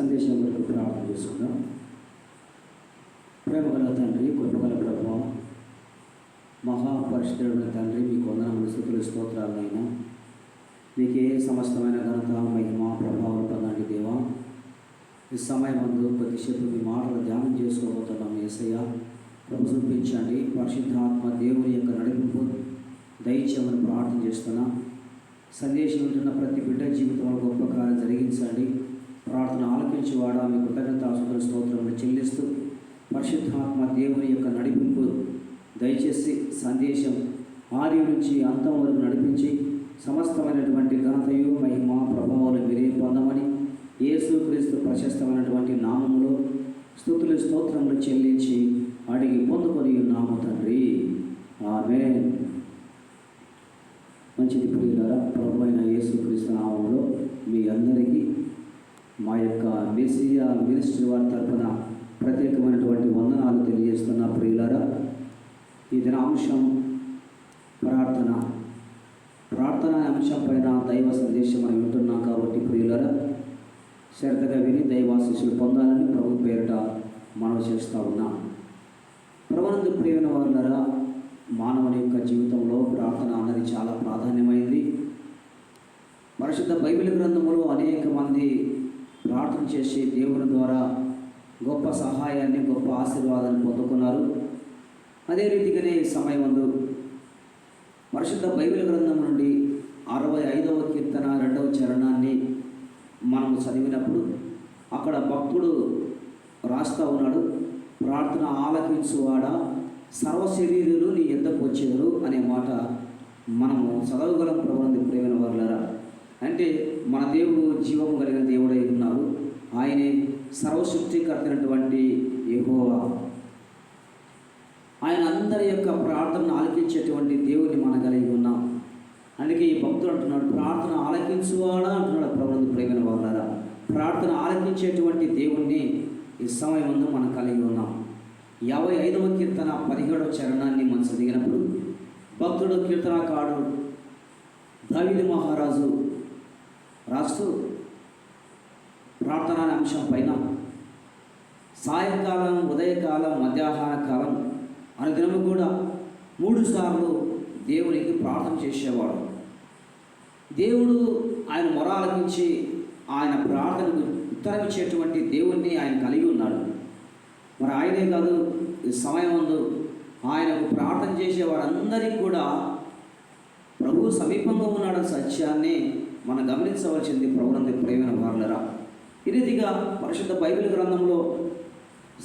సందేశం వరకు ప్రార్థన చేసుకుందాం ప్రేమ గల తండ్రి కృపగల ప్రభావ మహాపరిశుద్ధుడైన తండ్రి మీకు వందనములు స్థుతులు స్తోత్రాలైనా మీకే సమస్తమైన ఘనత మహిమ ప్రభావం పొందండి దేవా. ఈ సమయం అందు కొద్దిసేపు మీ మాటలు ధ్యానం చేసుకోబోతున్నాం ఏసయ్య. ప్రభు చూపించండి పరిశుద్ధాత్మ దేవుని యొక్క నడిపింపు దయచేమని ప్రార్థన చేస్తున్నా. సందేశం ఉంటున్న ప్రతి బిడ్డ జీవితంలో గొప్ప కార్యం జరిగించండి. ప్రార్థన ఆలకించేవాడా? మీ కృతజ్ఞతాసుకుల స్తోత్రములు చెల్లిస్తూ పరిశుద్ధాత్మ దేవుని యొక్క నడిపింపు దయచేసి సందేశం ఆది నుంచి అంతం వరకు నడిపించి సమస్తమైనటువంటి ఘనతయు మహిమ ప్రభావాలు మీరే పొందమని యేసుక్రీస్తు ప్రశస్తమైనటువంటి నామములో స్థుతులు స్తోత్రములు చెల్లించి అడిగి పొందుకొని ఉన్నాము తండ్రి. ఆమె మంచిది ప్రియులారా ప్రభు అయిన యేసుక్రీస్తు నామంలో మీ అందరికీ మా యొక్క మెస్సియా మినిస్ట్రీ వారి తరఫున ప్రత్యేకమైనటువంటి వందనాలు తెలియజేస్తున్న ప్రియులారా. ఈ దినాంశం ప్రార్థన. ప్రార్థన అంశం పైన దైవ సందేశం మనం వింటున్నాం కాబట్టి ప్రియులారా శ్రద్ధగా విని దైవాశీస్సులు పొందాలని ప్రభు పేరిట మనం చేస్తూ ఉన్నాం. ప్రభునందు ప్రియమైన వారులరా మానవుని యొక్క జీవితంలో ప్రార్థన అన్నది చాలా ప్రాధాన్యమైంది. పరిశుద్ధ బైబిల్ గ్రంథములో అనేక మంది ప్రార్థన చేసి దేవుని ద్వారా గొప్ప సహాయాన్ని గొప్ప ఆశీర్వాదాన్ని పొందుకున్నారు. అదే రీతిగానే ఈ సమయమందు పరిశుద్ధ బైబిల్ గ్రంథం నుండి అరవై ఐదవ కీర్తన రెండవ చరణాన్ని మనం చదివినప్పుడు అక్కడ భక్తుడు రాస్తా ఉన్నాడు. ప్రార్థన ఆలకించువాడా సర్వ శరీరులు నీ ఎంతకు వచ్చేదరు? అనే మాట మనము చదవగలం ప్రభుత్వ ప్రేమైన వాళ్ళరా అంటే మన దేవుడు జీవము కలిగిన దేవుడై ఆయనే సర్వసృష్టికర్తైనటువంటి యహోవా. ఆయన అందరి యొక్క ప్రార్థనను ఆలకించేటువంటి దేవుని మనం కలిగి ఉన్నాం. అందుకే ఈ భక్తుడు అంటున్నాడు ప్రార్థన ఆలకించువాడా? అంటున్నాడు ప్రభుత్వ ప్రేమైన వాళ్ళారా ప్రార్థన ఆలకించేటువంటి దేవుణ్ణి ఈ సమయం ముందు మనం కలిగి ఉన్నాం. యాభై ఐదవ కీర్తన పదిహేడవ చరణాన్ని మనం చదివినప్పుడు భక్తుడు కీర్తనకాడు దావిది మహారాజు రాస్తూ ప్రార్థన అనే అంశం పైన సాయంకాలం ఉదయకాలం మధ్యాహ్న కాలం అనుదినము కూడా మూడు సార్లు దేవునికి ప్రార్థన చేసేవాడు. దేవుడు ఆయన మొరాలకించి ఆయన ప్రార్థనకు ఉత్తరమిచ్చేటువంటి దేవుణ్ణి ఆయన కలిగి ఉన్నాడు. మరి ఆయనే కాదు ఈ సమయం ఆయనకు ప్రార్థన చేసే వారందరికీ కూడా ప్రభు సమీపంగా ఉన్నాడన్న సత్యాన్ని మనం గమనించవలసింది ప్రభునంది ప్రేమైన వారులరా. ఈ రీతిగా పరిశుద్ధ బైబిల్ గ్రంథంలో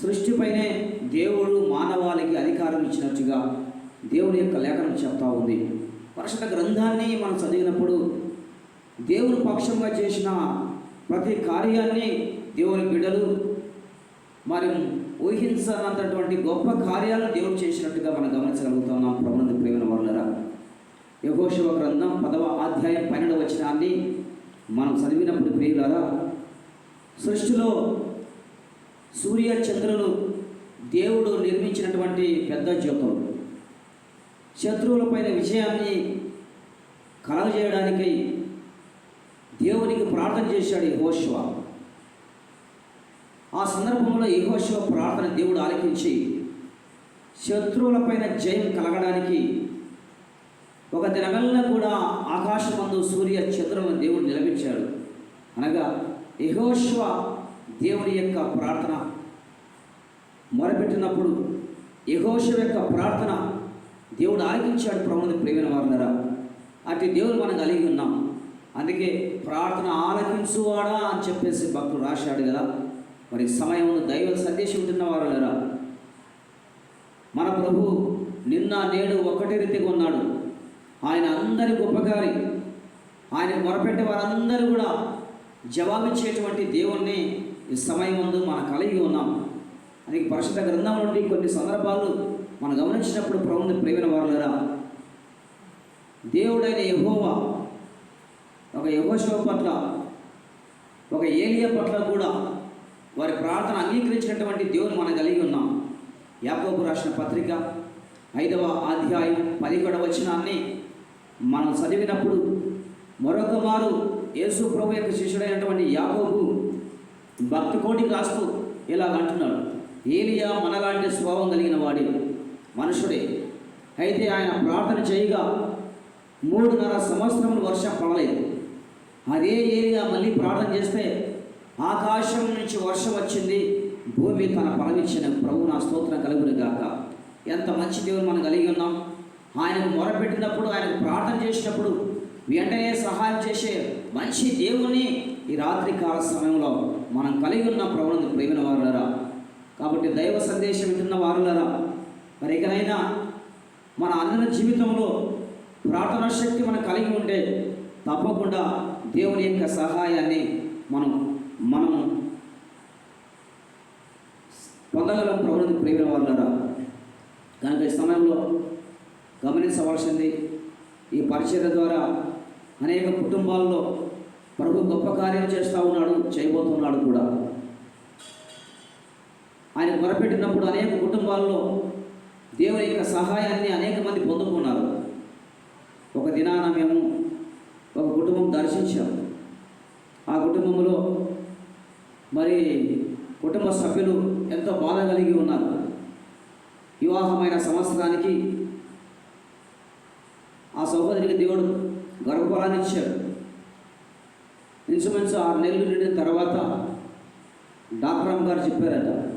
సృష్టిపైనే దేవుడు మానవాళికి అధికారం ఇచ్చినట్టుగా దేవుని యొక్క లేఖనం చెప్తా ఉంది. పరిశుద్ధ గ్రంథాన్ని మనం చదివినప్పుడు దేవుని పక్షంగా చేసిన ప్రతి కార్యాన్ని దేవుని బిడ్డలు మరి ఊహించనంతటువంటి గొప్ప కార్యాలను దేవుడు చేసినట్టుగా మనం గమనించగలుగుతున్నాం. ప్రభునంద ప్రేమైన వాళ్ళరా యహోశివ గ్రంథం పదవ అధ్యాయం పన్నెండు వచనాన్ని మనం చదివినప్పుడు ప్రియులరా సృష్టిలో సూర్య చంద్రులు దేవుడు నిర్మించినటువంటి పెద్ద జ్యోతులు శత్రువులపైన విజయాన్ని కలగజేయడానికి దేవునికి ప్రార్థన చేశాడు యహోశివ ఆ సందర్భంలో యహోశివ ప్రార్థన దేవుడు ఆలకించి శత్రువులపైన జయం కలగడానికి ఒక దినమెల్ల కూడా ఆకాశమందు సూర్య చంద్రులను దేవుడు నిలబించాడు. అనగా యహోశ్వ దేవుని యొక్క ప్రార్థన మొరపెట్టినప్పుడు యహోశ్వ యొక్క ప్రార్థన దేవుడు ఆగించాడు ప్రభుని ప్రేమైన వారులరా అటు దేవుడు మనం కలిగి ఉన్నాం. అందుకే ప్రార్థన ఆలకించువాడా అని చెప్పేసి భక్తుడు రాశాడు కదా. మరి సమయం దైవ సందేశం ఉంటున్న వారు లేరా మన ప్రభు నిన్న నేడు ఒకటి రీతిగా ఉన్నాడు. ఆయన అందరి గొప్పగారి ఆయన మొరపెట్టే వారందరూ కూడా జవాబిచ్చేటువంటి దేవుణ్ణి ఈ సమయం ముందు మనం కలిగి ఉన్నాం. అని పరిశుద్ధ గ్రంథం నుండి కొన్ని సందర్భాలు మనం గమనించినప్పుడు ప్రభుని ప్రేమిన వారులరా దేవుడైన యహోవా ఒక యహోశివ పట్ల ఒక ఏలియా పట్ల కూడా వారి ప్రార్థన అంగీకరించినటువంటి దేవుని మనం కలిగి ఉన్నాం. యాకోబు రాసిన పత్రిక ఐదవ అధ్యాయం పదిహేడవ వచనాన్ని మనం చదివినప్పుడు మరొక మారు యేసు ప్రభు యొక్క శిష్యుడైనటువంటి యాకోబు భక్తి కోటికి రాస్తూ ఇలాగ అంటున్నాడు. ఏలియా మనలాంటి స్వభావం కలిగిన వాడే మనుషుడే అయితే ఆయన ప్రార్థన చేయగా మూడున్నర సంవత్సరములు వర్షం పడలేదు. అదే ఏలియా మళ్ళీ ప్రార్థన చేస్తే ఆకాశం నుంచి వర్షం వచ్చింది భూమి తన ఫలమిచ్చిన ప్రభు నా స్తోత్రం కలుగును గాక. ఎంత మంచి దేవుని మనం కలిగి ఉన్నాం. ఆయనకు మొరపెట్టినప్పుడు ఆయనకు ప్రార్థన చేసినప్పుడు వెంటనే సహాయం చేసే మంచి దేవుణ్ణి ఈ రాత్రి కాల సమయంలో మనం కలిగి ఉన్న ప్రభుత్వం ప్రేమిన వారులరా? కాబట్టి దైవ సందేశం వింటున్న వారులరా? మరి ఎక్కడైనా మన అందరి జీవితంలో ప్రార్థనా శక్తి మనం కలిగి ఉంటే తప్పకుండా దేవుని యొక్క సహాయాన్ని మనం మనం పొందగలం ప్రభుత్వం ప్రేమిన వారులరా? కనుక ఈ సమయంలో గమనించవలసింది ఈ పరిచర్య ద్వారా అనేక కుటుంబాల్లో ప్రభు గొప్ప కార్యం చేస్తూ ఉన్నాడు చేయబోతున్నాడు కూడా. ఆయన మొరపెట్టినప్పుడు అనేక కుటుంబాల్లో దేవుని యొక్క సహాయాన్ని అనేక మంది పొందుకున్నారు. ఒక దినాన మేము ఒక కుటుంబం దర్శించాం. ఆ కుటుంబంలో మరి కుటుంబ సభ్యులు ఎంతో బాధ కలిగి ఉన్నారు. వివాహమైన సంవత్సరానికి ఆ సహోదరికి దేవుడు గర్భఫలాన్ని ఇచ్చాడు. ఇంచుమించు ఆరు నెలలు నిండిన తర్వాత డాక్టర్ అమ్మ గారు చెప్పారట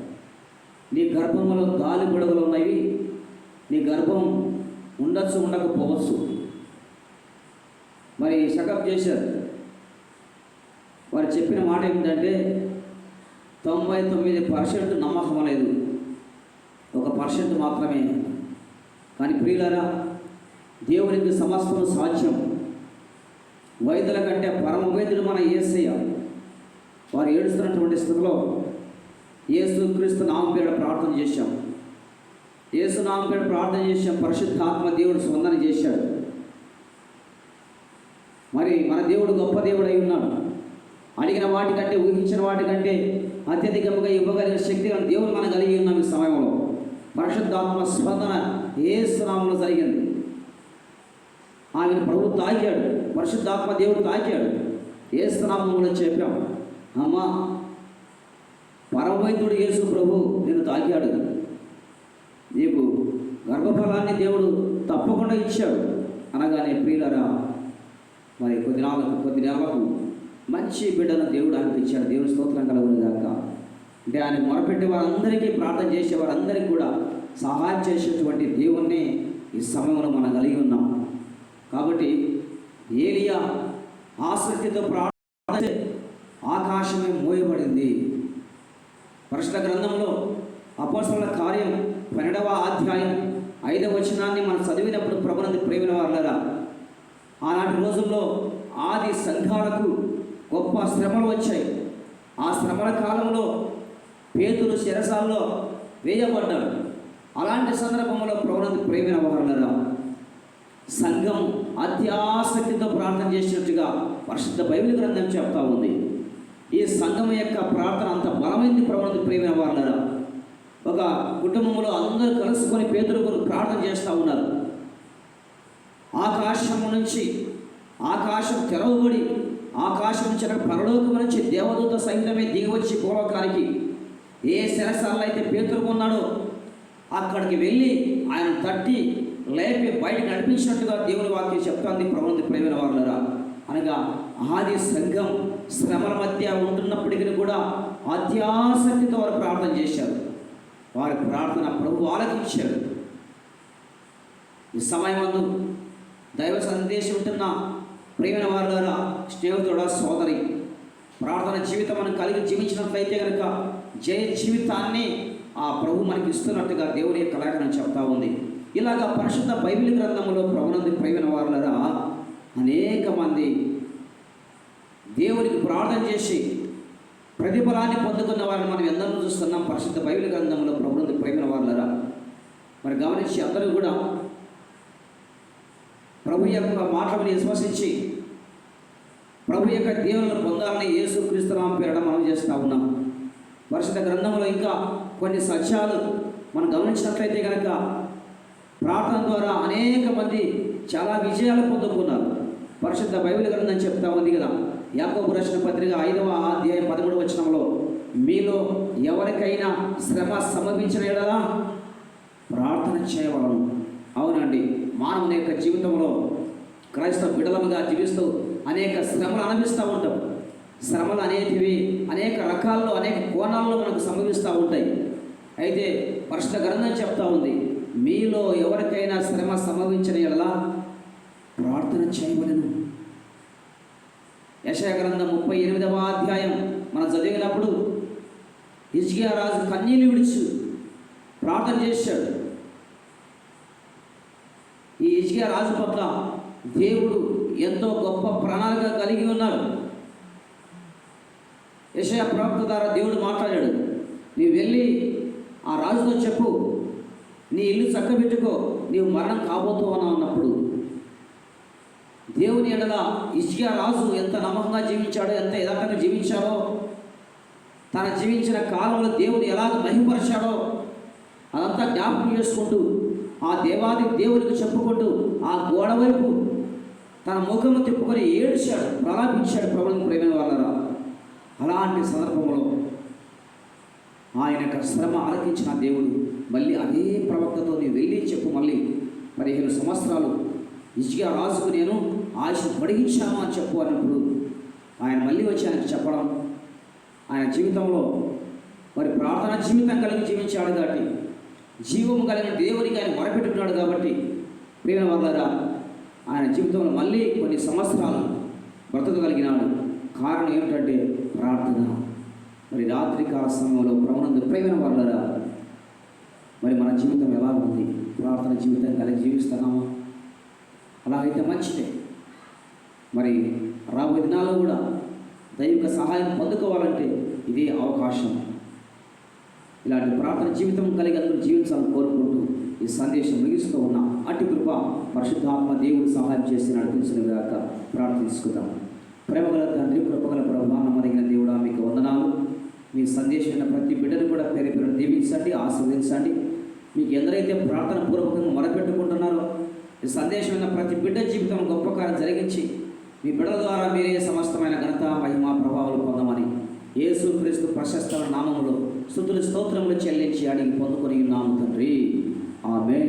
నీ గర్భంలో గాలి బుడగలు ఉన్నవి నీ గర్భం ఉండొచ్చు ఉండకపోవచ్చు. మరి చెకప్ చేశారు. వారు చెప్పిన మాట ఏమిటంటే తొంభై తొమ్మిది పర్సెంట్ నమ్మకం లేదు. ఒక పర్సెంట్ మాత్రమే. కానీ ప్రియులరా దేవునికి సమస్తం సాధ్యం. వైద్యుల కంటే పరమ వైద్యుడు మన ఏసయ్య. వారు ఏడుస్తున్నటువంటి స్థితిలో యేసు క్రీస్తు నామపేడ ప్రార్థన చేశాం. యేసు నామపేడ ప్రార్థన చేశాం పరిశుద్ధాత్మ దేవుడు స్పందన చేశాడు. మరి మన దేవుడు గొప్ప దేవుడు అయి ఉన్నాడు. అడిగిన వాటికంటే ఊహించిన వాటికంటే అత్యధికంగా ఇవ్వగలిగిన శక్తి దేవుడు మనం కలిగి ఉన్నాం ఈ సమయంలో. పరిశుద్ధాత్మ స్పందన ఏ స్నామంలో జరిగింది. ఆమెను ప్రభు తాకాడు పరిశుద్ధాత్మ దేవుడు తాకాడు. ఏ నామంలో చెప్పాం. అమ్మా పరమవైద్యుడు యేసు ప్రభు నేను తాకాడు. నీకు గర్భఫలాన్ని దేవుడు తప్పకుండా ఇచ్చాడు అనగానే ప్రియులరా మరి కొద్ది నాలుగు కొద్ది నెలలకు మంచి బిడ్డను దేవుడు అనిపించాడు ఇచ్చాడు. దేవుని స్తోత్రం కలుగును అంటే ఆయన మొరపెట్టే వారందరికీ ప్రార్థన చేసే వారందరికీ కూడా సహాయం చేసేటువంటి దేవుణ్ణి ఈ సమయంలో మనం కలిగి ఉన్నాం. కాబట్టి ఏలియా ఆసక్తితో ప్రార్థన ఆకాశమే మోయబడింది. పరిశుద్ధ గ్రంథంలో అపోసల కార్యం పన్నెండవ అధ్యాయం ఐదవ వచనాన్ని మనం చదివినప్పుడు ప్రభునంది ప్రేమిన వాళ్ళరా ఆనాటి రోజుల్లో ఆది సంఘాలకు గొప్ప శ్రమలు వచ్చాయి. ఆ శ్రమల కాలంలో పేతులు శిరసాల్లో వేయబడ్డాడు. అలాంటి సందర్భంలో ప్రభునంది ప్రేమిన వాళ్ళరా సంఘం అత్యాసక్తితో ప్రార్థన చేసినట్టుగా పరిశుద్ధ బైబిల్ గ్రంథం చెప్తా ఉంది. ఈ సంఘం యొక్క ప్రార్థన అంత బలమైంది ప్రవణత ప్రేమ వాళ్ళరా ఒక కుటుంబంలో అందరూ కలుసుకొని పేదలు కొరకు ప్రార్థన చేస్తూ ఉన్నారు. ఆకాశం నుంచి ఆకాశం తెరవబడి ఆకాశం నుంచి అక్కడ పరలోకం నుంచి దేవదూత సైన్యమే దిగివచ్చి పూర్వకానికి ఏ శరసాలలో అయితే పేతురు అక్కడికి వెళ్ళి ఆయన తట్టి లేపి బయటకు నడిపించినట్టుగా దేవుని వాక్యం చెప్తాంది ప్రవృత్తి ప్రేమిన వాళ్ళరా అనగా ఆది సంఘం శ్రమల మధ్య ఉంటున్నప్పటికీ కూడా అత్యాసక్తితో వారు ప్రార్థన చేశారు. వారి ప్రార్థన ప్రభు ఆలకించాడు ఈ సమయమందు దైవ సందేశం ఉంటున్న ప్రేమైన వారులారా స్నేహితుడ సోదరి ప్రార్థన జీవితం మనం కలిగి జీవించినట్లయితే కనుక జయ జీవితాన్ని ఆ ప్రభు మనకి ఇస్తున్నట్టుగా దేవుని యొక్క లేఖనం చెప్తా ఉంది. ఇలాగా పరిశుద్ధ బైబిల్ గ్రంథంలో ప్రభునంది ప్రేమిన వారులరా అనేక మంది దేవునికి ప్రార్థన చేసి ప్రతిఫలాన్ని పొందుకున్న వారిని మనం ఎందరూ చూస్తున్నాం. పరిశుద్ధ బైబిల్ గ్రంథంలో ప్రభుత్వ ప్రేమిన వాళ్ళరా మరి గమనించి అందరూ కూడా ప్రభు యొక్క మాటలను విశ్వసించి ప్రభు యొక్క దేవులను పొందాలని యేసు క్రీస్తునామ పేరడం మనం చేస్తూ ఉన్నాం. పరిశుద్ధ గ్రంథంలో ఇంకా కొన్ని సత్యాలు మనం గమనించినట్లయితే కనుక ప్రార్థన ద్వారా అనేక మంది చాలా విజయాలు పొందుకున్నారు. పరిశుద్ధ బైబిల్ గ్రంథం చెప్తా ఉంది కదా. యాకోబు రచన పత్రిక ఐదవ అధ్యాయం పదమూడు వచనంలో మీలో ఎవరికైనా శ్రమ సమర్పించిన ఎడలా ప్రార్థన చేయవాలను. అవునండి మానవుని యొక్క జీవితంలో క్రైస్తవ విడలముగా జీవిస్తూ అనేక శ్రమలు అనుభవిస్తూ ఉంటాం. శ్రమలు అనేటివి అనేక రకాల్లో అనేక కోణాల్లో మనకు సంభవిస్తూ ఉంటాయి. అయితే పరిశుద్ధ గ్రంథం చెప్తా ఉంది మీలో ఎవరికైనా శ్రమ సంభవించిన ఎలా ప్రార్థన చేయవలను యశగ్రంథం ముప్పై ఎనిమిదవ అధ్యాయం మనం చదివినప్పుడు హిజ్కియా రాజు కన్నీళ్ళు విడిచి ప్రార్థన చేశాడు. ఈ హిజ్కియా రాజు పట్ల దేవుడు ఎంతో గొప్ప ప్రణాళిక కలిగి ఉన్నాడు. యశయ ప్రవక్త ద్వారా దేవుడు మాట్లాడాడు నీవు వెళ్ళి ఆ రాజుతో చెప్పు నీ ఇల్లు చక్కబెట్టుకో నీవు మరణం కాబోతూ ఉన్నావు అన్నప్పుడు దేవుని ఎడల ఇష్యా రాజు ఎంత నమ్మకంగా జీవించాడో ఎంత యథార్థంగా జీవించాడో తన జీవించిన కాలంలో దేవుని ఎలా మహిమపరిచాడో అదంతా జ్ఞాపకం చేసుకుంటూ ఆ దేవాది దేవునికి చెప్పుకుంటూ ఆ గోడ వైపు తన ముఖము తిప్పుకొని ఏడ్చాడు ప్రలాపించాడు ప్రభుత్వం ప్రేమ వాళ్ళరా. అలాంటి సందర్భంలో ఆయన యొక్క శ్రమ ఆలకించిన దేవుడు మళ్ళీ అదే ప్రవక్తతో నీవు వెళ్ళి చెప్పు మళ్ళీ పదిహేను సంవత్సరాలు. ఇచ్చిగా రాజుకు నేను ఆశ పొడిగించాను అని చెప్పు అన్నప్పుడు ఆయన మళ్ళీ వచ్చి ఆయనకు చెప్పడం. ఆయన జీవితంలో మరి ప్రార్థన జీవితం కలిగి జీవించాడు కాబట్టి జీవం కలిగిన దేవునికి ఆయన మొరపెట్టుకున్నాడు కాబట్టి ప్రేమ వల్లరా ఆయన జీవితంలో మళ్ళీ కొన్ని సంవత్సరాలు బ్రతకగలిగినాడు కారణం ఏమిటంటే ప్రార్థన. మరి రాత్రికాల సమయంలో ప్రభునందు ప్రేమ వల్లరా మరి మన జీవితం ఎలా ఉంది? ప్రార్థన జీవితం కలిగి జీవిస్తున్నామా? అలాగైతే మంచిదే. మరి రాబోయే దినాల్లో కూడా దైవిక సహాయం పొందుకోవాలంటే ఇదే అవకాశం. ఇలాంటి ప్రార్థన జీవితం కలిగి అందరూ జీవించాలని కోరుకుంటూ ఈ సందేశం ముగిస్తూ ఉన్న. అటు కృప పరిశుద్ధాత్మ దేవుడు సహాయం చేసి నడిపించిన గాక ప్రార్థించుకుందాం. ప్రేమగల తండ్రి కృపగల ప్రభా నమ్మదగిన దేవుడా మీకు వందనాలు. మీ సందేశమైన ప్రతి బిడ్డను కూడా పేరు పేరు దీవించండి ఆస్వాదించండి మీకు ఎందరైతే ప్రార్థన పూర్వకంగా మొరపెట్టుకుంటున్నారో ఈ సందేశమైన ప్రతి బిడ్డ జీవితం గొప్ప కార్యం జరిగించి మీ బిడ్డల ద్వారా మీరే సమస్తమైన ఘనత మహిమ ప్రభావాలు పొందమని యేసు క్రీస్తు ప్రశస్త నామములో స్థుతులు స్తోత్రములు చెల్లించి అడిగి పొందుకొని ఉన్నాము తండ్రి. ఆమె